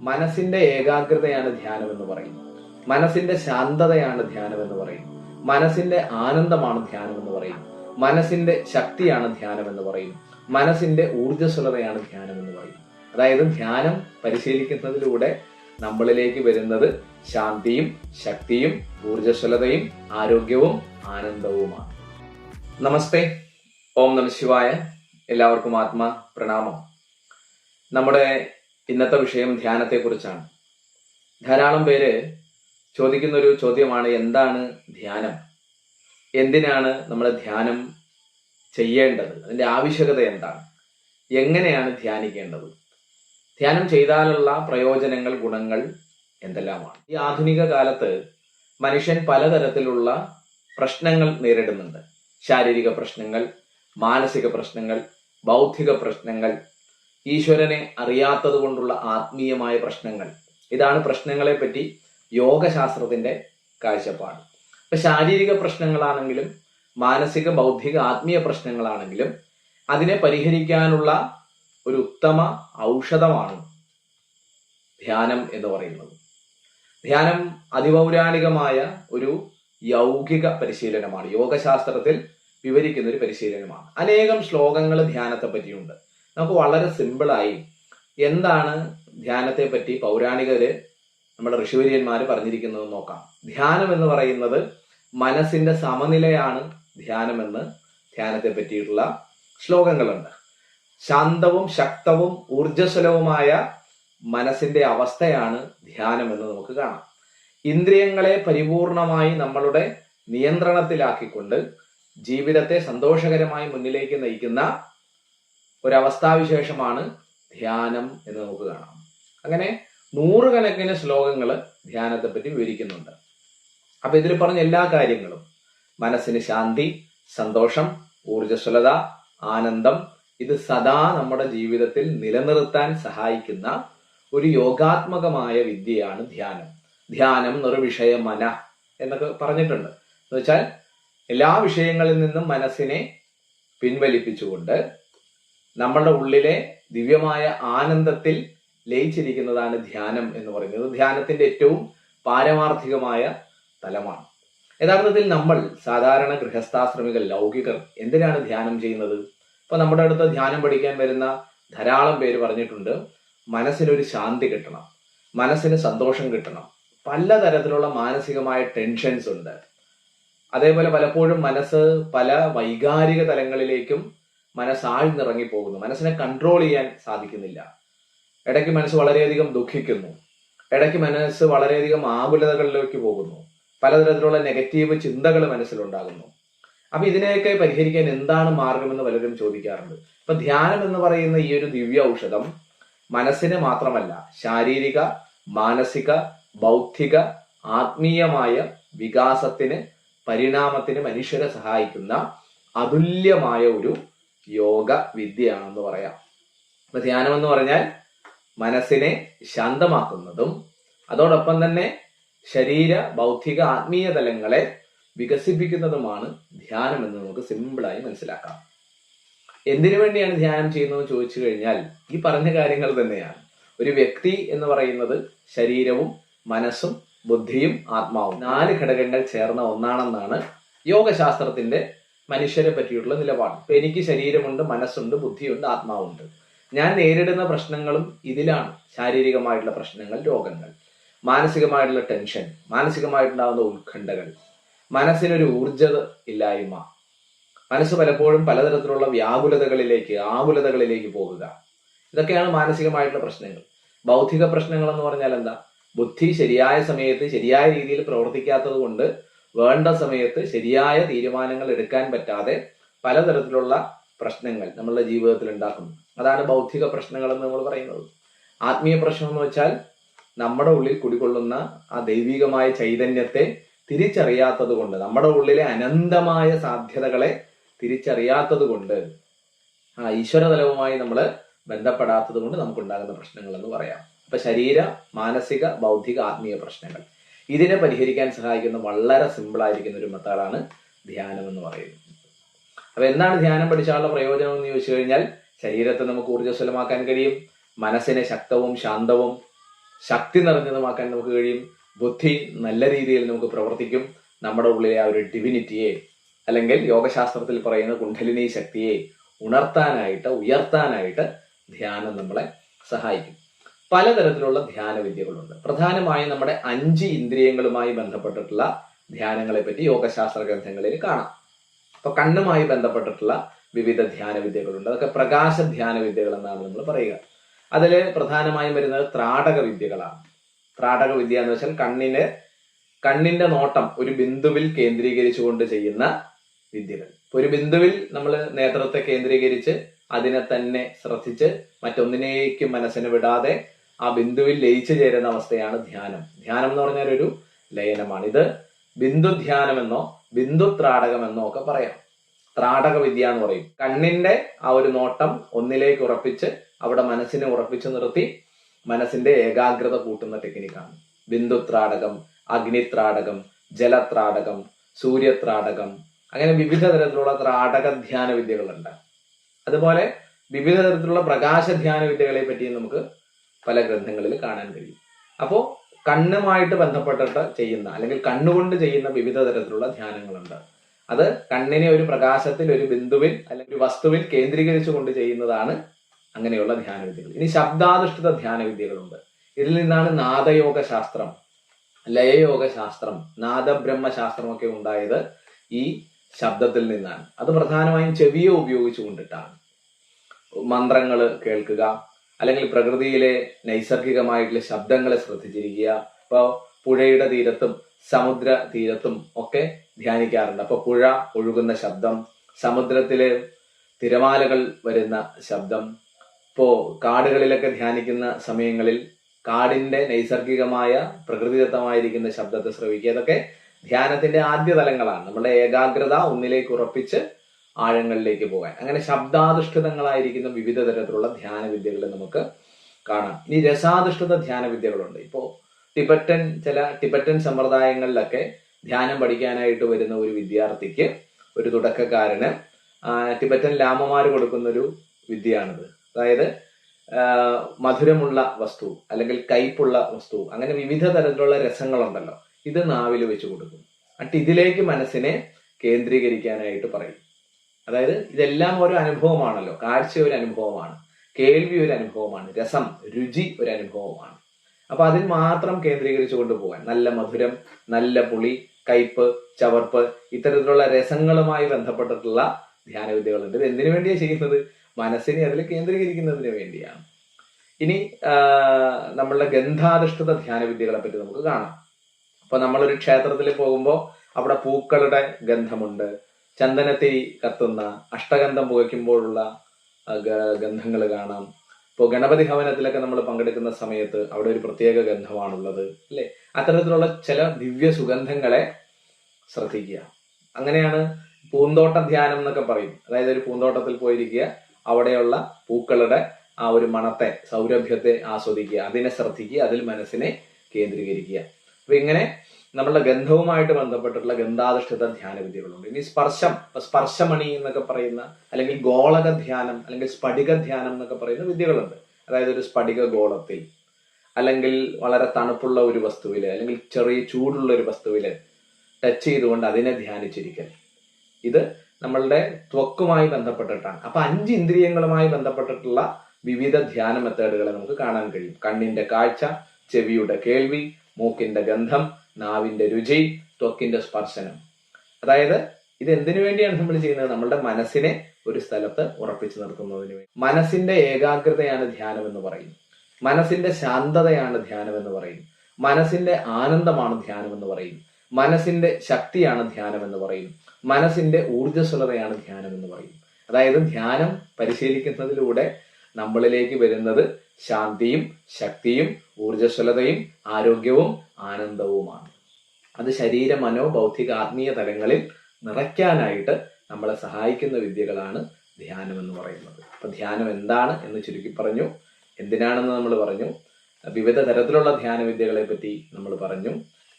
മനസ്സിന്റെ ഏകാഗ്രതയാണ് ധ്യാനം എന്ന് പറയും. മനസ്സിന്റെ ശാന്തതയാണ് ധ്യാനം എന്ന് പറയും. മനസ്സിന്റെ ആനന്ദമാണ് ധ്യാനം എന്ന് പറയും. മനസ്സിന്റെ ശക്തിയാണ് ധ്യാനം എന്ന് പറയും. മനസ്സിന്റെ ഊർജസ്വലതയാണ് ധ്യാനം എന്ന് പറയും. അതായത് ധ്യാനം പരിശീലിക്കുന്നതിലൂടെ നമ്മളിലേക്ക് വരുന്നത് ശാന്തിയും ശക്തിയും ഊർജസ്വലതയും ആരോഗ്യവും ആനന്ദവുമാണ്. നമസ്തേ. ഓം നമ ശിവായ. എല്ലാവർക്കും ആത്മ പ്രണാമം നമ്മുടെ ഇന്നത്തെ വിഷയം ധ്യാനത്തെക്കുറിച്ചാണ്. ധാരാളം പേര് ചോദിക്കുന്ന ഒരു ചോദ്യമാണ് എന്താണ് ധ്യാനം? എന്തിനാണ് നമ്മൾ ധ്യാനം ചെയ്യേണ്ടത്? അതിന്റെ ആവശ്യകത എന്താണ്? എങ്ങനെയാണ് ധ്യാനിക്കേണ്ടത്? ധ്യാനം ചെയ്താലുള്ള പ്രയോജനങ്ങൾ ഗുണങ്ങൾ എന്തെല്ലാമാണ്? ഈ ആധുനിക കാലത്ത് മനുഷ്യൻ പലതരത്തിലുള്ള പ്രശ്നങ്ങൾ നേരിടുന്നുണ്ട്. ശാരീരിക പ്രശ്നങ്ങൾ മാനസിക പ്രശ്നങ്ങൾ ബൗദ്ധിക പ്രശ്നങ്ങൾ ഈശ്വരനെ അറിയാത്തത് കൊണ്ടുള്ള ആത്മീയമായ പ്രശ്നങ്ങൾ. ഇതാണ് പ്രശ്നങ്ങളെപ്പറ്റി യോഗശാസ്ത്രത്തിന്റെ കാഴ്ചപ്പാട്. ഇപ്പൊ ശാരീരിക പ്രശ്നങ്ങളാണെങ്കിലും മാനസിക ബൗദ്ധിക ആത്മീയ പ്രശ്നങ്ങളാണെങ്കിലും അതിനെ പരിഹരിക്കാനുള്ള ഒരു ഉത്തമ ഔഷധമാണ് ധ്യാനം എന്ന് പറയുന്നത്. ധ്യാനം അതിപൗരാണികമായ ഒരു യൗകിക പരിശീലനമാണ്. യോഗശാസ്ത്രത്തിൽ വിവരിക്കുന്ന ഒരു പരിശീലനമാണ്. അനേകം ശ്ലോകങ്ങൾ ധ്യാനത്തെ പറ്റിയുണ്ട്. നമുക്ക് വളരെ സിമ്പിളായി എന്താണ് ധ്യാനത്തെ പറ്റി പൗരാണികര് നമ്മുടെ ഋഷിവര്യന്മാര് പറഞ്ഞിരിക്കുന്നത് നോക്കാം. ധ്യാനം എന്ന് പറയുന്നത് മനസ്സിന്റെ സമനിലയാണ് ധ്യാനമെന്ന് ധ്യാനത്തെ പറ്റിയിട്ടുള്ള ശ്ലോകങ്ങളുണ്ട്. ശാന്തവും ശക്തവും ഊർജസ്വലവുമായ മനസ്സിന്റെ അവസ്ഥയാണ് ധ്യാനം എന്ന് നമുക്ക് കാണാം. ഇന്ദ്രിയങ്ങളെ പരിപൂർണമായി നമ്മളുടെ നിയന്ത്രണത്തിലാക്കിക്കൊണ്ട് ജീവിതത്തെ സന്തോഷകരമായി മുന്നിലേക്ക് നയിക്കുന്ന ഒരവസ്ഥാവിശേഷമാണ് ധ്യാനം എന്ന് നമുക്ക് കാണാം. അങ്ങനെ നൂറുകണക്കിന് ശ്ലോകങ്ങൾ ധ്യാനത്തെ പറ്റി വിവരിക്കുന്നുണ്ട്. അപ്പൊ ഇതിൽ പറഞ്ഞ എല്ലാ കാര്യങ്ങളും മനസ്സിന് ശാന്തി സന്തോഷം ഊർജസ്വലത ആനന്ദം ഇത് സദാ നമ്മുടെ ജീവിതത്തിൽ നിലനിർത്താൻ സഹായിക്കുന്ന ഒരു യോഗാത്മകമായ വിദ്യയാണ് ധ്യാനം. ധ്യാനം നിർവിഷയ മന എന്നൊക്കെ പറഞ്ഞിട്ടുണ്ട്. എന്ന് വെച്ചാൽ എല്ലാ വിഷയങ്ങളിൽ നിന്നും മനസ്സിനെ പിൻവലിപ്പിച്ചുകൊണ്ട് നമ്മളുടെ ഉള്ളിലെ ദിവ്യമായ ആനന്ദത്തിൽ ലയിച്ചിരിക്കുന്നതാണ് ധ്യാനം എന്ന് പറയുന്നത്. ധ്യാനത്തിന്റെ ഏറ്റവും പാരമാർത്ഥികമായ തലമാണ്. യഥാർത്ഥത്തിൽ നമ്മൾ സാധാരണ ഗൃഹസ്ഥാശ്രമികൾ ലൗകികർ എന്തിനാണ് ധ്യാനം ചെയ്യുന്നത്? ഇപ്പൊ നമ്മുടെ അടുത്ത് ധ്യാനം പഠിക്കാൻ വരുന്ന ധാരാളം പേര് പറഞ്ഞിട്ടുണ്ട് മനസ്സിനൊരു ശാന്തി കിട്ടണം മനസ്സിന് സന്തോഷം കിട്ടണം. പലതരത്തിലുള്ള മാനസികമായ ടെൻഷൻസ് ഉണ്ട്. അതേപോലെ പലപ്പോഴും മനസ്സ് പല വൈകാരിക തലങ്ങളിലേക്കും മനസ്സാഴ്ന്നിറങ്ങി പോകുന്നു മനസ്സിനെ കൺട്രോൾ ചെയ്യാൻ സാധിക്കുന്നില്ല. ഇടയ്ക്ക് മനസ്സ് വളരെയധികം ദുഃഖിക്കുന്നു. ഇടയ്ക്ക് മനസ്സ് വളരെയധികം ആകുലതകളിലേക്ക് പോകുന്നു. പലതരത്തിലുള്ള നെഗറ്റീവ് ചിന്തകൾ മനസ്സിലുണ്ടാകുന്നു. അപ്പൊ ഇതിനെയൊക്കെ പരിഹരിക്കാൻ എന്താണ് മാർഗമെന്ന് പലരും ചോദിക്കാറുണ്ട്. അപ്പൊ ധ്യാനം എന്ന് പറയുന്ന ഈ ഒരു ദിവ്യ ഔഷധം മനസ്സിന് മാത്രമല്ല ശാരീരിക മാനസിക ബൗദ്ധിക ആത്മീയമായ വികാസത്തിന് പരിണാമത്തിന് മനുഷ്യരെ സഹായിക്കുന്ന അതുല്യമായ ഒരു യോഗ വിദ്യയാണെന്ന് പറയാം. അപ്പൊ ധ്യാനം എന്ന് പറഞ്ഞാൽ മനസ്സിനെ ശാന്തമാക്കുന്നതും അതോടൊപ്പം തന്നെ ശരീര ബൗദ്ധിക ആത്മീയ തലങ്ങളെ വികസിപ്പിക്കുന്നതുമാണ് ധ്യാനം എന്ന് നമുക്ക് സിമ്പിളായി മനസ്സിലാക്കാം. എന്തിനു വേണ്ടിയാണ് ധ്യാനം ചെയ്യുന്നതെന്ന് ചോദിച്ചു കഴിഞ്ഞാൽ ഈ പറഞ്ഞ കാര്യങ്ങൾ തന്നെയാണ്. ഒരു വ്യക്തി എന്ന് പറയുന്നത് ശരീരവും മനസ്സും ബുദ്ധിയും ആത്മാവും. നാല് ഘടകങ്ങൾ ചേർന്ന ഒന്നാണെന്നാണ് യോഗശാസ്ത്രത്തിന്റെ മനുഷ്യരെ പറ്റിയുള്ള നിലപാട്. ഇപ്പൊ എനിക്ക് ശരീരമുണ്ട് മനസ്സുണ്ട് ബുദ്ധിയുണ്ട് ആത്മാവുണ്ട്. ഞാൻ നേരിടുന്ന പ്രശ്നങ്ങളും ഇതിലാണ്. ശാരീരികമായിട്ടുള്ള പ്രശ്നങ്ങൾ രോഗങ്ങൾ. മാനസികമായിട്ടുള്ള ടെൻഷൻ മാനസികമായിട്ടുണ്ടാകുന്ന ഉത്കണ്ഠകൾ. മനസ്സിനൊരു ഊർജ ഇല്ലായ്മ. മനസ്സ് പലപ്പോഴും പലതരത്തിലുള്ള വ്യാകുലതകളിലേക്ക് ആകുലതകളിലേക്ക് പോകുക. ഇതൊക്കെയാണ് മാനസികമായിട്ടുള്ള പ്രശ്നങ്ങൾ. ബൗദ്ധിക പ്രശ്നങ്ങൾ എന്ന് പറഞ്ഞാൽ എന്താ? ബുദ്ധി ശരിയായ സമയത്ത് ശരിയായ രീതിയിൽ പ്രവർത്തിക്കാത്തത് കൊണ്ട് വേണ്ട സമയത്ത് ശരിയായ തീരുമാനങ്ങൾ എടുക്കാൻ പറ്റാതെ പലതരത്തിലുള്ള പ്രശ്നങ്ങൾ നമ്മളുടെ ജീവിതത്തിൽ ഉണ്ടാക്കുന്നു. അതാണ് ബൗദ്ധിക പ്രശ്നങ്ങൾ എന്ന് നമ്മൾ പറയുന്നത്. ആത്മീയ പ്രശ്നം എന്ന് വെച്ചാൽ നമ്മുടെ ഉള്ളിൽ കുടികൊള്ളുന്ന ആ ദൈവികമായ ചൈതന്യത്തെ തിരിച്ചറിയാത്തത് കൊണ്ട് നമ്മുടെ ഉള്ളിലെ അനന്തമായ സാധ്യതകളെ തിരിച്ചറിയാത്തത് കൊണ്ട് ആ ഈശ്വരതലവുമായി നമ്മൾ ബന്ധപ്പെടാത്തത് കൊണ്ട് നമുക്കുണ്ടാകുന്ന പ്രശ്നങ്ങൾ എന്ന് പറയാം. അപ്പൊ ശരീര മാനസിക ബൗദ്ധിക ആത്മീയ പ്രശ്നങ്ങൾ. ഇതിനെ പരിഹരിക്കാൻ സഹായിക്കുന്ന വളരെ സിമ്പിളായിരിക്കുന്ന ഒരു മെത്തേഡാണ് ധ്യാനം എന്ന് പറയുന്നത്. അപ്പൊ എന്താണ് ധ്യാനം പഠിച്ചാലുള്ള പ്രയോജനം എന്ന് ചോദിച്ചു കഴിഞ്ഞാൽ ശരീരത്തെ നമുക്ക് ഊർജസ്വലമാക്കാൻ കഴിയും മനസ്സിനെ ശക്തവും ശാന്തവും ശക്തി നിറഞ്ഞതുമാക്കാൻ നമുക്ക് കഴിയും ബുദ്ധി നല്ല രീതിയിൽ നമുക്ക് പ്രവർത്തിക്കും നമ്മുടെ ഉള്ളിലെ ആ ഒരു ഡിവിനിറ്റിയെ അല്ലെങ്കിൽ യോഗശാസ്ത്രത്തിൽ പറയുന്ന കുണ്ഠലിനി ശക്തിയെ ഉണർത്താനായിട്ട് ഉയർത്താനായിട്ട് ധ്യാനം നമ്മളെ സഹായിക്കും. പലതരത്തിലുള്ള ധ്യാന വിദ്യകളുണ്ട് പ്രധാനമായും നമ്മുടെ അഞ്ച് ഇന്ദ്രിയങ്ങളുമായി ബന്ധപ്പെട്ടിട്ടുള്ള ധ്യാനങ്ങളെ പറ്റി യോഗശാസ്ത്ര ഗ്രന്ഥങ്ങളിൽ കാണാം. അപ്പൊ കണ്ണുമായി ബന്ധപ്പെട്ടിട്ടുള്ള വിവിധ ധ്യാന വിദ്യകളുണ്ട് അതൊക്കെ പ്രകാശ ധ്യാന വിദ്യകൾ എന്നാണ് നമ്മൾ പറയുക. അതിൽ പ്രധാനമായും വരുന്നത് ത്രാടക വിദ്യകളാണ്. ത്രാടക വിദ്യ എന്ന് വെച്ചാൽ കണ്ണിന് കണ്ണിന്റെ നോട്ടം ഒരു ബിന്ദുവിൽ കേന്ദ്രീകരിച്ചുകൊണ്ട് ചെയ്യുന്ന വിദ്യകൾ. ഒരു ബിന്ദുവിൽ നമ്മൾ നേത്രത്തെ കേന്ദ്രീകരിച്ച് അതിനെ തന്നെ ശ്രദ്ധിച്ച് മറ്റൊന്നിനേക്കും മനസ്സിന് വിടാതെ ആ ബിന്ദുവിൽ ലയിച്ചു ചേരുന്ന അവസ്ഥയാണ് ധ്യാനം. ധ്യാനം എന്ന് പറഞ്ഞാൽ ഒരു ലയനമാണ്. ഇത് ബിന്ദു ധ്യാനമെന്നോ ബിന്ദു ത്രാടകമെന്നോ ഒക്കെ പറയാം. ത്രാടക വിദ്യ എന്ന് പറയും. കണ്ണിന്റെ ആ ഒരു നോട്ടം ഒന്നിലേക്ക് ഉറപ്പിച്ച് അവിടെ മനസ്സിനെ ഉറപ്പിച്ചു നിർത്തി മനസ്സിന്റെ ഏകാഗ്രത കൂട്ടുന്ന ടെക്നിക്കാണ് ബിന്ദു ത്രാടകം അഗ്നിത്രാടകം ജലത്രാടകം സൂര്യത്രാടകം അങ്ങനെ വിവിധ തരത്തിലുള്ള ത്രാടക ധ്യാന വിദ്യകളുണ്ട്. അതുപോലെ വിവിധ തരത്തിലുള്ള പ്രകാശ ധ്യാന വിദ്യകളെ പറ്റി നമുക്ക് പല ഗ്രന്ഥങ്ങളിൽ കാണാൻ കഴിയും. അപ്പോൾ കണ്ണുമായിട്ട് ബന്ധപ്പെട്ടിട്ട് ചെയ്യുന്ന അല്ലെങ്കിൽ കണ്ണുകൊണ്ട് ചെയ്യുന്ന വിവിധ തരത്തിലുള്ള ധ്യാനങ്ങളുണ്ട്. അത് കണ്ണിനെ ഒരു പ്രകാശത്തിൽ ഒരു ബിന്ദുവിൽ അല്ലെങ്കിൽ ഒരു വസ്തുവിൽ കേന്ദ്രീകരിച്ചു കൊണ്ട് ചെയ്യുന്നതാണ് അങ്ങനെയുള്ള ധ്യാനവിദ്യകൾ. ഇനി ശബ്ദാധിഷ്ഠിത ധ്യാനവിദ്യകളുണ്ട്. ഇതിൽ നിന്നാണ് നാദയോഗ ശാസ്ത്രം ലയയോഗ ശാസ്ത്രം നാദബ്രഹ്മ ശാസ്ത്രമൊക്കെ ഉണ്ടായത് ഈ ശബ്ദത്തിൽ നിന്നാണ്. അത് പ്രധാനമായും ചെവിയെ ഉപയോഗിച്ചുകൊണ്ടിട്ടാണ്. മന്ത്രങ്ങൾ കേൾക്കുക അല്ലെങ്കിൽ പ്രകൃതിയിലെ നൈസർഗികമായിട്ടുള്ള ശബ്ദങ്ങളെ ശ്രദ്ധിച്ചിരിക്കുക. ഇപ്പോൾ പുഴയുടെ തീരത്തും സമുദ്ര തീരത്തും ഒക്കെ ധ്യാനിക്കാറുണ്ട്. അപ്പോൾ പുഴ ഒഴുകുന്ന ശബ്ദം സമുദ്രത്തിലെ തിരമാലകൾ വരുന്ന ശബ്ദം ഇപ്പോ കാടുകളിലൊക്കെ ധ്യാനിക്കുന്ന സമയങ്ങളിൽ കാടിന്റെ നൈസർഗികമായ പ്രകൃതിദത്തമായിരിക്കുന്ന ശബ്ദത്തെ ശ്രവിക്കുക. ഇതൊക്കെ ധ്യാനത്തിന്റെ ആദ്യ തലങ്ങളാണ്. നമ്മുടെ ഏകാഗ്രത ഒന്നിലേക്ക് ഉറപ്പിച്ച് ആഴങ്ങളിലേക്ക് പോകാൻ. അങ്ങനെ ശബ്ദാധിഷ്ഠിതങ്ങളായിരിക്കുന്ന വിവിധ തരത്തിലുള്ള ധ്യാന വിദ്യകൾ നമുക്ക് കാണാം. ഇനി രസാധിഷ്ഠിത ധ്യാന വിദ്യകളുണ്ട് ഇപ്പോ ടിബറ്റൻ ചില ടിബറ്റൻ സമ്പ്രദായങ്ങളിലൊക്കെ ധ്യാനം പഠിക്കാനായിട്ട് വരുന്ന ഒരു വിദ്യാർത്ഥിക്ക് ഒരു തുടക്കക്കാരന് ടിബറ്റൻ ലാമമാർ കൊടുക്കുന്ന ഒരു വിദ്യയാണിത്. അതായത് മധുരമുള്ള വസ്തു അല്ലെങ്കിൽ കയ്പുള്ള വസ്തു അങ്ങനെ വിവിധ തരത്തിലുള്ള രസങ്ങളുണ്ടല്ലോ. ഇത് നാവിൽ വെച്ച് കൊടുക്കും എന്നിട്ട് ഇതിലേക്ക് മനസ്സിനെ കേന്ദ്രീകരിക്കാനായിട്ട് പറയും. അതായത് ഇതെല്ലാം ഒരു അനുഭവമാണല്ലോ. കാഴ്ച ഒരു അനുഭവമാണ്. കേൾവി ഒരു അനുഭവമാണ്. രസം രുചി ഒരു അനുഭവമാണ്. അപ്പൊ അതിൽ മാത്രം കേന്ദ്രീകരിച്ചു കൊണ്ടുപോകാൻ നല്ല മധുരം നല്ല പുളി കയ്പ് ചവർപ്പ് ഇത്തരത്തിലുള്ള രസങ്ങളുമായി ബന്ധപ്പെട്ടിട്ടുള്ള ധ്യാന വിദ്യകളുണ്ട് ഇത് എന്തിനു വേണ്ടിയാണ് ചെയ്യുന്നത്? മനസ്സിനെ അതിൽ കേന്ദ്രീകരിക്കുന്നതിന് വേണ്ടിയാണ്. ഇനി നമ്മളുടെ ഗന്ധാധിഷ്ഠിത ധ്യാന വിദ്യകളെ പറ്റി നമുക്ക് കാണാം. അപ്പൊ നമ്മളൊരു ക്ഷേത്രത്തിൽ പോകുമ്പോൾ അവിടെ പൂക്കളുടെ ഗന്ധമുണ്ട്. ചന്ദനത്തിരി കത്തുന്ന അഷ്ടഗന്ധം പുകയ്ക്കുമ്പോഴുള്ള ഗന്ധങ്ങൾ കാണാം. ഇപ്പോൾ ഗണപതി ഭവനത്തിലൊക്കെ നമ്മൾ പങ്കെടുക്കുന്ന സമയത്ത് അവിടെ ഒരു പ്രത്യേക ഗന്ധമാണുള്ളത് അല്ലേ? അത്തരത്തിലുള്ള ചില ദിവ്യ സുഗന്ധങ്ങളെ ശ്രദ്ധിക്കുക. അങ്ങനെയാണ് പൂന്തോട്ട ധ്യാനം എന്നൊക്കെ പറയും അതായത് ഒരു പൂന്തോട്ടത്തിൽ പോയിരിക്കുക അവിടെയുള്ള പൂക്കളുടെ ആ ഒരു മണത്തെ സൗരഭ്യത്തെ ആസ്വദിക്കുക അതിനെ ശ്രദ്ധിക്കുക അതിൽ മനസ്സിനെ കേന്ദ്രീകരിക്കുക. അപ്പൊ ഇങ്ങനെ നമ്മളുടെ ഗന്ധവുമായിട്ട് ബന്ധപ്പെട്ടിട്ടുള്ള ഗന്ധാധിഷ്ഠിത ധ്യാന വിദ്യകളുണ്ട് ഇനി സ്പർശം സ്പർശമണി എന്നൊക്കെ പറയുന്ന അല്ലെങ്കിൽ ഗോളക ധ്യാനം അല്ലെങ്കിൽ സ്ഫടിക ധ്യാനം എന്നൊക്കെ പറയുന്ന വിദ്യകളുണ്ട്. അതായത് ഒരു സ്ഫടിക ഗോളത്തിൽ അല്ലെങ്കിൽ വളരെ തണുപ്പുള്ള ഒരു വസ്തുവിൽ അല്ലെങ്കിൽ ചെറിയ ചൂടുള്ള ഒരു വസ്തുവിൽ ടച്ച് ചെയ്തുകൊണ്ട് അതിനെ ധ്യാനിച്ചിരിക്കൽ. ഇത് നമ്മളുടെ ത്വക്കുമായി ബന്ധപ്പെട്ടിട്ടാണ്. അപ്പൊ അഞ്ച് ഇന്ദ്രിയങ്ങളുമായി ബന്ധപ്പെട്ടിട്ടുള്ള വിവിധ ധ്യാന മെത്തേഡുകളെ നമുക്ക് കാണാൻ കഴിയും. കണ്ണിന്റെ കാഴ്ച ചെവിയുടെ കേൾവി മൂക്കിന്റെ ഗന്ധം നാവിന്റെ രുചി ത്വക്കിന്റെ സ്പർശനം. അതായത് ഇത് എന്തിനു വേണ്ടിയാണ് നമ്മൾ ചെയ്യുന്നത്? നമ്മളുടെ മനസ്സിനെ ഒരു സ്ഥലത്ത് ഉറപ്പിച്ചു നിർത്തുന്നതിന് വേണ്ടി. മനസ്സിന്റെ ഏകാഗ്രതയാണ് ധ്യാനം എന്ന് പറയും. മനസ്സിന്റെ ശാന്തതയാണ് ധ്യാനം എന്ന് പറയും. മനസ്സിന്റെ ആനന്ദമാണ് ധ്യാനം എന്ന് പറയും. മനസ്സിന്റെ ശക്തിയാണ് ധ്യാനം എന്ന് പറയും. മനസ്സിന്റെ ഊർജസ്വലതയാണ് ധ്യാനം എന്ന് പറയും. അതായത് ധ്യാനം പരിശീലിക്കുന്നതിലൂടെ നമ്മളിലേക്ക് വരുന്നത് ശാന്തിയും ശക്തിയും ഊർജസ്വലതയും ആരോഗ്യവും ആനന്ദവുമാണ്. അത് ശരീര മനോ ബൗദ്ധിക ആത്മീയ തലങ്ങളിൽ നിറയ്ക്കാനായിട്ട് നമ്മളെ സഹായിക്കുന്ന വിദ്യകളാണ് ധ്യാനം എന്ന് പറയുന്നത്. അപ്പൊ ധ്യാനം എന്താണ് എന്ന് ചുരുക്കി പറഞ്ഞു. എന്തിനാണെന്ന് നമ്മൾ പറഞ്ഞു. വിവിധ തരത്തിലുള്ള ധ്യാന വിദ്യകളെ പറ്റി നമ്മൾ പറഞ്ഞു.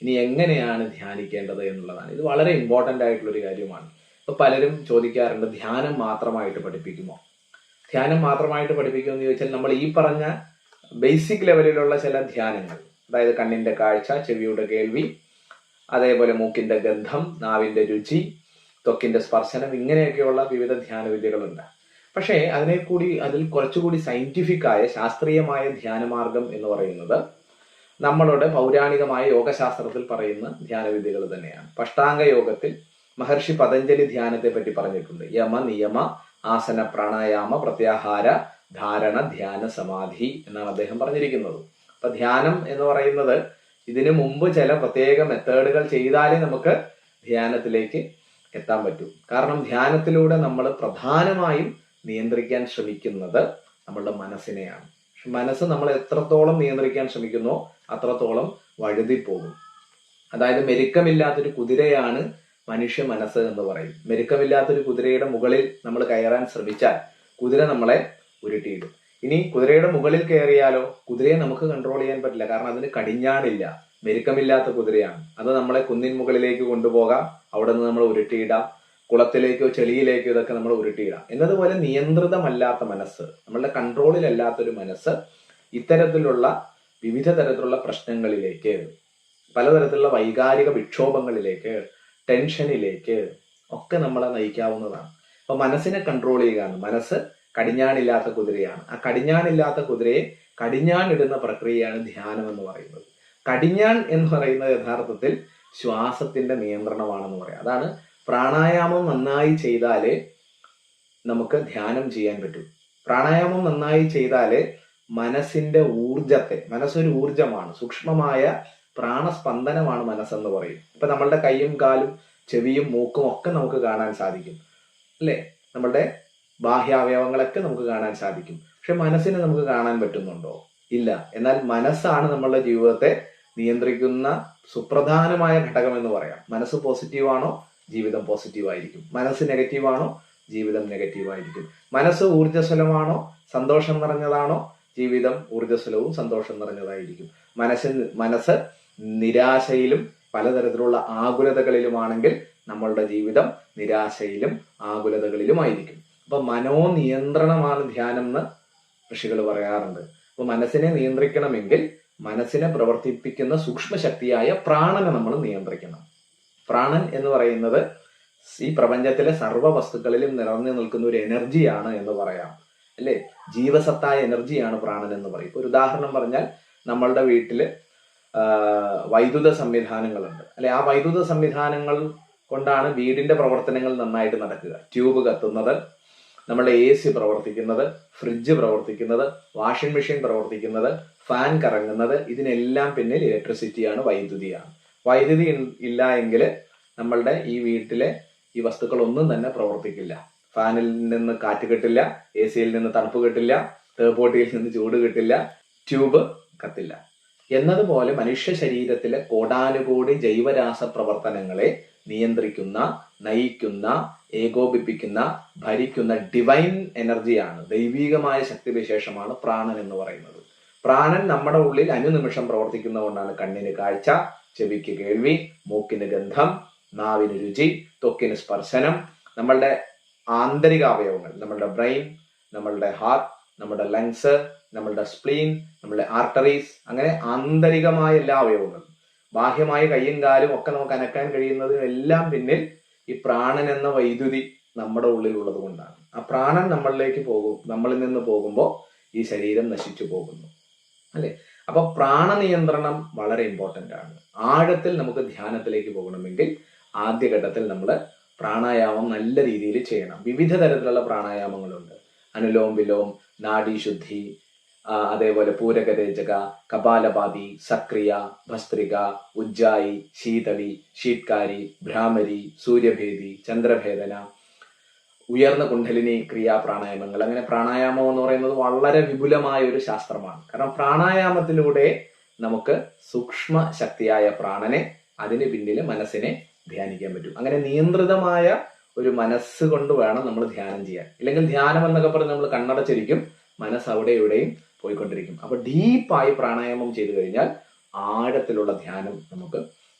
ഇനി എങ്ങനെയാണ് ധ്യാനിക്കേണ്ടത് എന്നുള്ളതാണ്. ഇത് വളരെ ഇമ്പോർട്ടന്റ് ആയിട്ടുള്ള ഒരു കാര്യമാണ്. ഇപ്പൊ പലരും ചോദിക്കാറുണ്ട് ധ്യാനം മാത്രമായിട്ട് പഠിപ്പിക്കുമോ? ധ്യാനം മാത്രമായിട്ട് പഠിപ്പിക്കുമെന്ന് ചോദിച്ചാൽ നമ്മൾ ഈ പറഞ്ഞ ബേസിക് ലെവലിലുള്ള ചില ധ്യാനങ്ങൾ അതായത് കണ്ണിന്റെ കാഴ്ച ചെവിയുടെ കേൾവി അതേപോലെ മൂക്കിന്റെ ഗന്ധം നാവിന്റെ രുചി ത്വക്കിന്റെ സ്പർശനം ഇങ്ങനെയൊക്കെയുള്ള വിവിധ ധ്യാന വിദ്യകളുണ്ട് പക്ഷേ അതിനെ കൂടി അതിൽ കുറച്ചുകൂടി സയന്റിഫിക് ആയ ശാസ്ത്രീയമായ ധ്യാനമാർഗം എന്ന് പറയുന്നത് നമ്മളുടെ പൗരാണികമായ യോഗശാസ്ത്രത്തിൽ പറയുന്ന ധ്യാനവിദ്യകൾ തന്നെയാണ്. പഷ്ടാംഗ യോഗത്തിൽ മഹർഷി പതഞ്ജലി ധ്യാനത്തെ പറ്റി പറഞ്ഞിട്ടുണ്ട്. യമ നിയമ ആസന പ്രാണായാമ പ്രത്യാഹാര ധാരണ ധ്യാന സമാധി എന്നാണ് അദ്ദേഹം പറഞ്ഞിരിക്കുന്നത്. അപ്പൊ ധ്യാനം എന്ന് പറയുന്നത് ഇതിനു മുമ്പ് ചില പ്രത്യേക മെത്തേഡുകൾ ചെയ്താലേ നമുക്ക് ധ്യാനത്തിലേക്ക് എത്താൻ പറ്റൂ. കാരണം ധ്യാനത്തിലൂടെ നമ്മൾ പ്രധാനമായും നിയന്ത്രിക്കാൻ ശ്രമിക്കുന്നത് നമ്മളുടെ മനസ്സിനെയാണ്. മനസ്സ് നമ്മൾ എത്രത്തോളം നിയന്ത്രിക്കാൻ ശ്രമിക്കുന്നോ അത്രത്തോളം വഴുതിപ്പോകും. അതായത് മെരുക്കമില്ലാത്തൊരു കുതിരയാണ് മനുഷ്യ മനസ്സ് എന്ന് പറയും. മെരുക്കമില്ലാത്തൊരു കുതിരയുടെ മുകളിൽ നമ്മൾ കയറാൻ ശ്രമിച്ചാൽ കുതിര നമ്മളെ ഉരുട്ടിയിടും. ഇനി കുതിരയുടെ മുകളിൽ കയറിയാലോ കുതിരയെ നമുക്ക് കൺട്രോൾ ചെയ്യാൻ പറ്റില്ല. കാരണം അതിന് കടിഞ്ഞാണില്ല. മെരുക്കമില്ലാത്ത കുതിരയാണ്. അത് നമ്മളെ കുന്നിൻ മുകളിലേക്ക് കൊണ്ടുപോകാം. അവിടെ നിന്ന് നമ്മൾ ഉരുട്ടിയിടാം. കുളത്തിലേക്കോ ചെളിയിലേക്കോ ഇതൊക്കെ നമ്മൾ ഉരുട്ടിയിടാം. എന്നതുപോലെ നിയന്ത്രിതമല്ലാത്ത മനസ്സ് നമ്മളുടെ കൺട്രോളിലല്ലാത്തൊരു മനസ്സ് ഇത്തരത്തിലുള്ള വിവിധ തരത്തിലുള്ള പ്രശ്നങ്ങളിലേക്ക് പലതരത്തിലുള്ള വൈകാരിക വിക്ഷോഭങ്ങളിലേക്ക് ടെൻഷനിലേക്ക് ഒക്കെ നമ്മളെ നയിക്കാവുന്നതാണ്. അപ്പൊ മനസ്സിനെ കൺട്രോൾ ചെയ്യുകയാണ്. മനസ്സ് കടിഞ്ഞാണില്ലാത്ത കുതിരയാണ്. ആ കടിഞ്ഞാണില്ലാത്ത കുതിരയെ കടിഞ്ഞാണിടുന്ന പ്രക്രിയയാണ് ധ്യാനം എന്ന് പറയുന്നത്. കടിഞ്ഞാൺ എന്ന് പറയുന്നത് യഥാർത്ഥത്തിൽ ശ്വാസത്തിന്റെ നിയന്ത്രണമാണെന്ന് പറയാം. അതാണ് പ്രാണായാമം നന്നായി ചെയ്താലേ നമുക്ക് ധ്യാനം ചെയ്യാൻ പറ്റും. പ്രാണായാമം നന്നായി ചെയ്താലേ മനസ്സിന്റെ ഊർജത്തെ മനസ്സൊരു ഊർജമാണ് സൂക്ഷ്മമായ പ്രാണസ്പന്ദനമാണ് മനസ്സെന്ന് പറയും. ഇപ്പൊ നമ്മളുടെ കൈയും കാലും ചെവിയും മൂക്കും ഒക്കെ നമുക്ക് കാണാൻ സാധിക്കും. അല്ലേ? നമ്മളുടെ ബാഹ്യാവയവങ്ങളൊക്കെ നമുക്ക് കാണാൻ സാധിക്കും. പക്ഷെ മനസ്സിനെ നമുക്ക് കാണാൻ പറ്റുന്നുണ്ടോ? ഇല്ല. എന്നാൽ മനസ്സാണ് നമ്മളുടെ ജീവിതത്തെ നിയന്ത്രിക്കുന്ന സുപ്രധാനമായ ഘടകം എന്ന് പറയാം. മനസ്സ് പോസിറ്റീവ് ആണോ? ജീവിതം പോസിറ്റീവ് ആയിരിക്കും. മനസ്സ് നെഗറ്റീവ് ആണോ? ജീവിതം നെഗറ്റീവ് ആയിരിക്കും. മനസ്സ് ഊർജസ്വലമാണോ? സന്തോഷം നിറഞ്ഞതാണോ? ജീവിതം ഊർജസ്വലവും സന്തോഷം നിറഞ്ഞതായിരിക്കും. മനസ്സിന് മനസ്സ് നിരാശയിലും പലതരത്തിലുള്ള ആകുലതകളിലുമാണെങ്കിൽ നമ്മളുടെ ജീവിതം നിരാശയിലും ആകുലതകളിലുമായിരിക്കും. അപ്പൊ മനോനിയന്ത്രണമാണ് ധ്യാനം എന്ന് ഋഷികൾ പറയാറുണ്ട്. അപ്പൊ മനസ്സിനെ നിയന്ത്രിക്കണമെങ്കിൽ മനസ്സിനെ പ്രവർത്തിപ്പിക്കുന്ന സൂക്ഷ്മശക്തിയായ പ്രാണനെ നമ്മൾ നിയന്ത്രിക്കണം. പ്രാണൻ എന്ന് പറയുന്നത് ഈ പ്രപഞ്ചത്തിലെ സർവ വസ്തുക്കളിലും നിറഞ്ഞു നിൽക്കുന്ന ഒരു എനർജിയാണ് എന്ന് പറയാം. അല്ലേ? ജീവസത്തായ എനർജിയാണ് പ്രാണൻ എന്ന് പറയും. ഒരു ഉദാഹരണം പറഞ്ഞാൽ നമ്മളുടെ വീട്ടിൽ വൈദ്യുത സംവിധാനങ്ങളുണ്ട്. അല്ലെ ആ വൈദ്യുത സംവിധാനങ്ങൾ കൊണ്ടാണ് വീടിന്റെ പ്രവർത്തനങ്ങൾ നന്നായിട്ട് നടക്കുക. ട്യൂബ് കത്തുന്നത് നമ്മുടെ എ സി പ്രവർത്തിക്കുന്നത് ഫ്രിഡ്ജ് പ്രവർത്തിക്കുന്നത് വാഷിംഗ് മെഷീൻ പ്രവർത്തിക്കുന്നത് ഫാൻ കറങ്ങുന്നത് ഇതിനെല്ലാം പിന്നിൽ ഇലക്ട്രിസിറ്റിയാണ് വൈദ്യുതിയാണ്. വൈദ്യുതി ഇല്ല എങ്കിൽ നമ്മളുടെ ഈ വീട്ടിലെ ഈ വസ്തുക്കളൊന്നും തന്നെ പ്രവർത്തിക്കില്ല. ഫാനിൽ നിന്ന് കാറ്റ് കിട്ടില്ല എ സിയിൽ നിന്ന് തണുപ്പ് കിട്ടില്ല തേപ്പോട്ടിയിൽ നിന്ന് ചൂട് കിട്ടില്ല ട്യൂബ് കത്തില്ല. എന്നതുപോലെ മനുഷ്യ ശരീരത്തിലെ കോടാനുകോടി ജൈവരാസ പ്രവർത്തനങ്ങളെ നിയന്ത്രിക്കുന്ന നയിക്കുന്ന ഏകോപിപ്പിക്കുന്ന ഭരിക്കുന്ന ഡിവൈൻ എനർജിയാണ് ദൈവീകമായ ശക്തിവിശേഷമാണ് പ്രാണൻ എന്ന് പറയുന്നത്. പ്രാണൻ നമ്മുടെ ഉള്ളിൽ അനുനിമിഷം പ്രവർത്തിക്കുന്നതുകൊണ്ടാണ് കണ്ണിന് കാഴ്ച ചെവിക്ക് കേൾവി മൂക്കിന് ഗന്ധം നാവിന് രുചി ത്വക്കിന് സ്പർശനം നമ്മളുടെ ആന്തരിക അവയവങ്ങൾ നമ്മളുടെ ബ്രെയിൻ നമ്മളുടെ ഹാർട്ട് നമ്മുടെ ലങ്സ് നമ്മളുടെ സ്പ്ലീൻ നമ്മളുടെ ആർട്ടറീസ് അങ്ങനെ ആന്തരികമായ എല്ലാ അവയവങ്ങളും. ബാഹ്യമായ കയ്യും കാലും ഒക്കെ നമുക്ക് അനക്കാൻ കഴിയുന്നതിനും എല്ലാം പിന്നിൽ ഈ പ്രാണൻ എന്ന വൈദ്യുതി നമ്മുടെ ഉള്ളിലുള്ളത് കൊണ്ടാണ്. ആ പ്രാണൻ നമ്മളിലേക്ക് പോകും നമ്മളിൽ നിന്ന് പോകുമ്പോൾ ഈ ശരീരം നശിച്ചു പോകുന്നു. അല്ലെ? അപ്പൊ പ്രാണനിയന്ത്രണം വളരെ ഇമ്പോർട്ടന്റ് ആണ്. ആഴത്തിൽ നമുക്ക് ധ്യാനത്തിലേക്ക് പോകണമെങ്കിൽ ആദ്യഘട്ടത്തിൽ നമ്മൾ പ്രാണായാമം നല്ല രീതിയിൽ ചെയ്യണം. വിവിധ തരത്തിലുള്ള പ്രാണായാമങ്ങളുണ്ട്. അനുലോം വിലോം നാഡീശുദ്ധി അതേപോലെ പൂരകരേചക കപാലപാതി സക്രിയ ഭസ്ത്രിക ഉജ്ജായി ശീതളി ഷീറ്റ്കാരി ഭ്രാമരി സൂര്യഭേദി ചന്ദ്രഭേദന ഉയർന്ന കുണ്ഡലിനി ക്രിയാ പ്രാണായാമങ്ങൾ അങ്ങനെ പ്രാണായാമം എന്ന് പറയുന്നത് വളരെ വിപുലമായ ഒരു ശാസ്ത്രമാണ്. കാരണം പ്രാണായാമത്തിലൂടെ നമുക്ക് സൂക്ഷ്മ ശക്തിയായ പ്രാണനെ അതിന് പിന്നിൽ മനസ്സിനെ ധ്യാനിക്കാൻ പറ്റും. അങ്ങനെ നിയന്ത്രിതമായ ഒരു മനസ്സ് കൊണ്ട് വേണം നമ്മൾ ധ്യാനം ചെയ്യാൻ. ഇല്ലെങ്കിൽ ധ്യാനം എന്നൊക്കെ പറഞ്ഞ് നമ്മൾ കണ്ണടച്ചിരിക്കും മനസ്സ് അവിടെ ഇവിടെയും പോയിക്കൊണ്ടിരിക്കും. അപ്പൊ ഡീപ്പായി പ്രാണായാമം ചെയ്തു കഴിഞ്ഞാൽ ആഴത്തിലുള്ള ധ്യാനം നമുക്ക്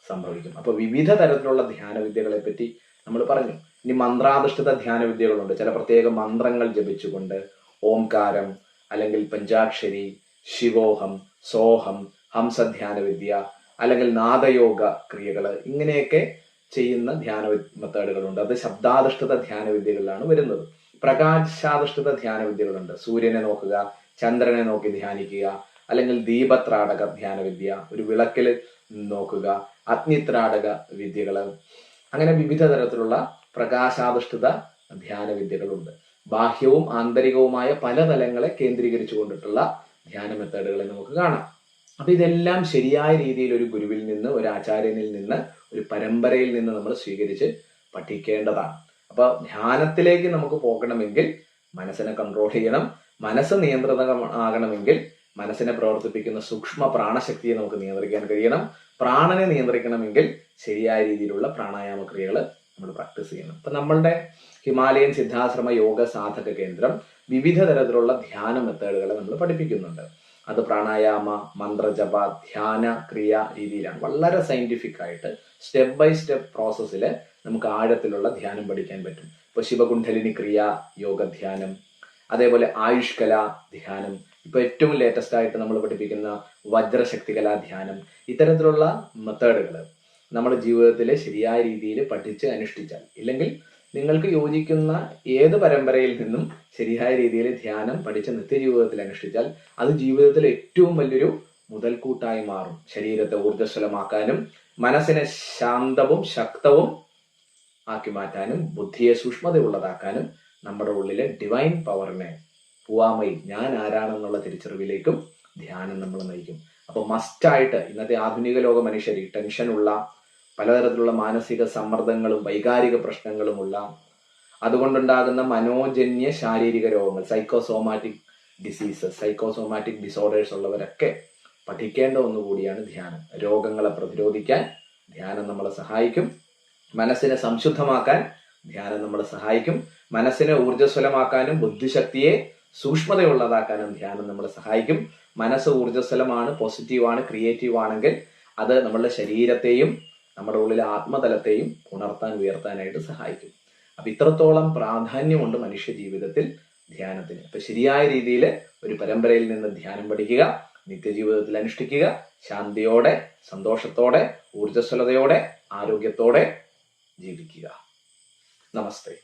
സംഭവിക്കും. അപ്പൊ വിവിധ തരത്തിലുള്ള ധ്യാന വിദ്യകളെ പറ്റി നമ്മൾ പറഞ്ഞു. ഇനി മന്ത്രാധിഷ്ഠിത ധ്യാന വിദ്യകളുണ്ട് ചില പ്രത്യേക മന്ത്രങ്ങൾ ജപിച്ചുകൊണ്ട് ഓംകാരം അല്ലെങ്കിൽ പഞ്ചാക്ഷരി ശിവോഹം സോഹം ഹംസധ്യാന വിദ്യ അല്ലെങ്കിൽ നാദയോഗ ക്രിയകൾ ഇങ്ങനെയൊക്കെ ചെയ്യുന്ന ധ്യാന മെത്തേഡുകളുണ്ട് അത് ശബ്ദാധിഷ്ഠിത ധ്യാന വിദ്യകളിലാണ് വരുന്നത്. പ്രകാശാധിഷ്ഠിത ധ്യാന വിദ്യകളുണ്ട് സൂര്യനെ നോക്കുക ചന്ദ്രനെ നോക്കി ധ്യാനിക്കുക അല്ലെങ്കിൽ ദീപത്രാടക ധ്യാന വിദ്യ ഒരു വിളക്കിൽ നോക്കുക അഗ്നിത്രാടക വിദ്യകൾ അങ്ങനെ വിവിധ തരത്തിലുള്ള പ്രകാശാധിഷ്ഠിത ധ്യാന വിദ്യകളുണ്ട് ബാഹ്യവും ആന്തരികവുമായ പല തലങ്ങളെ കേന്ദ്രീകരിച്ചു കൊണ്ടിട്ടുള്ള ധ്യാന മെത്തേഡുകളെ നമുക്ക് കാണാം. അപ്പൊ ഇതെല്ലാം ശരിയായ രീതിയിൽ ഒരു ഗുരുവിൽ നിന്ന് ഒരു ആചാര്യനിൽ നിന്ന് ഒരു പരമ്പരയിൽ നിന്ന് നമ്മൾ സ്വീകരിച്ച് പഠിക്കേണ്ടതാണ്. അപ്പൊ ധ്യാനത്തിലേക്ക് നമുക്ക് പോകണമെങ്കിൽ മനസ്സിനെ കൺട്രോൾ ചെയ്യണം. മനസ്സ് നിയന്ത്രിതമാകണമെങ്കിൽ മനസ്സിനെ പ്രവർത്തിപ്പിക്കുന്ന സൂക്ഷ്മ പ്രാണശക്തിയെ നമുക്ക് നിയന്ത്രിക്കാൻ കഴിയണം. പ്രാണനെ നിയന്ത്രിക്കണമെങ്കിൽ ശരിയായ രീതിയിലുള്ള പ്രാണായാമ ക്രിയകൾ നമ്മൾ പ്രാക്ടീസ് ചെയ്യണം. അപ്പൊ നമ്മളുടെ ഹിമാലയൻ സിദ്ധാശ്രമ യോഗ സാധക കേന്ദ്രം വിവിധ തരത്തിലുള്ള ധ്യാന മെത്തേഡുകളെ നമ്മൾ പഠിപ്പിക്കുന്നുണ്ട്. അത് പ്രാണായാമ മന്ത്രജപ ധ്യാന ക്രിയ രീതിയിലാണ്. വളരെ സയന്റിഫിക് ആയിട്ട് സ്റ്റെപ്പ് ബൈ സ്റ്റെപ്പ് പ്രോസസ്സിൽ നമുക്ക് ആഴത്തിലുള്ള ധ്യാനം പഠിക്കാൻ പറ്റും. ഇപ്പൊ ശിവകുണ്ഠലിനി ക്രിയ യോഗ ധ്യാനം അതേപോലെ ആയുഷ്കല ധ്യാനം. ഇപ്പൊ ഏറ്റവും ലേറ്റസ്റ്റ് ആയിട്ട് നമ്മൾ പഠിപ്പിക്കുന്ന വജ്രശക്തി കലാ ധ്യാനം. ഇത്തരത്തിലുള്ള മെത്തേഡുകൾ നമ്മുടെ ജീവിതത്തിൽ ശരിയായ രീതിയിൽ പഠിച്ച് അനുഷ്ഠിച്ചാൽ ഇല്ലെങ്കിൽ നിങ്ങൾക്ക് യോജിക്കുന്ന ഏത് പരമ്പരയിൽ നിന്നും ശരിയായ രീതിയിൽ ധ്യാനം പഠിച്ച് നിത്യജീവിതത്തിൽ അനുഷ്ഠിച്ചാൽ അത് ജീവിതത്തിൽ ഏറ്റവും വലിയൊരു മുതൽക്കൂട്ടായി മാറും. ശരീരത്തെ ഊർജസ്വലമാക്കാനും മനസ്സിനെ ശാന്തവും ശക്തവും ആക്കി മാറ്റാനും ബുദ്ധിയെ സൂക്ഷ്മതയുള്ളതാക്കാനും നമ്മുടെ ഉള്ളിലെ ഡിവൈൻ പവറിനെ പൂവാമയി ഞാൻ ആരാണെന്നുള്ള തിരിച്ചറിവിലേക്കും ധ്യാനം നമ്മൾ നയിക്കും. അപ്പൊ മസ്റ്റായിട്ട് ഇന്നത്തെ ആധുനിക ലോക മനുഷ്യർ ടെൻഷനുള്ള പലതരത്തിലുള്ള മാനസിക സമ്മർദ്ദങ്ങളും വൈകാരിക പ്രശ്നങ്ങളുമുള്ള അതുകൊണ്ടുണ്ടാകുന്ന മനോജന്യ ശാരീരിക രോഗങ്ങൾ സൈക്കോസോമാറ്റിക് ഡിസീസസ് സൈക്കോസോമാറ്റിക് ഡിസോർഡേഴ്സ് ഉള്ളവരൊക്കെ പഠിക്കേണ്ട ഒന്നുകൂടിയാണ് ധ്യാനം. രോഗങ്ങളെ പ്രതിരോധിക്കാൻ ധ്യാനം നമ്മളെ സഹായിക്കും. മനസ്സിനെ സംശുദ്ധമാക്കാൻ ധ്യാനം നമ്മളെ സഹായിക്കും. മനസ്സിനെ ഊർജസ്വലമാക്കാനും ബുദ്ധിശക്തിയെ സൂക്ഷ്മതയുള്ളതാക്കാനും ധ്യാനം നമ്മളെ സഹായിക്കും. മനസ്സ് ഊർജസ്വലമാണ് പോസിറ്റീവാണ് ക്രിയേറ്റീവ് ആണെങ്കിൽ അത് നമ്മളുടെ ശരീരത്തെയും നമ്മുടെ ഉള്ളിൽ ആത്മതലത്തെയും ഉണർത്താൻ ഉയർത്താനായിട്ട് സഹായിക്കും. അപ്പം ഇത്രത്തോളം പ്രാധാന്യമുണ്ട് മനുഷ്യ ജീവിതത്തിൽ ധ്യാനത്തിന്. അപ്പം ശരിയായ രീതിയിൽ ഒരു പരമ്പരയിൽ നിന്ന് ധ്യാനം പഠിക്കുക നിത്യജീവിതത്തിൽ അനുഷ്ഠിക്കുക ശാന്തിയോടെ സന്തോഷത്തോടെ ഊർജസ്വലതയോടെ ആരോഗ്യത്തോടെ ജീവിക്കുക. നമസ്തേ.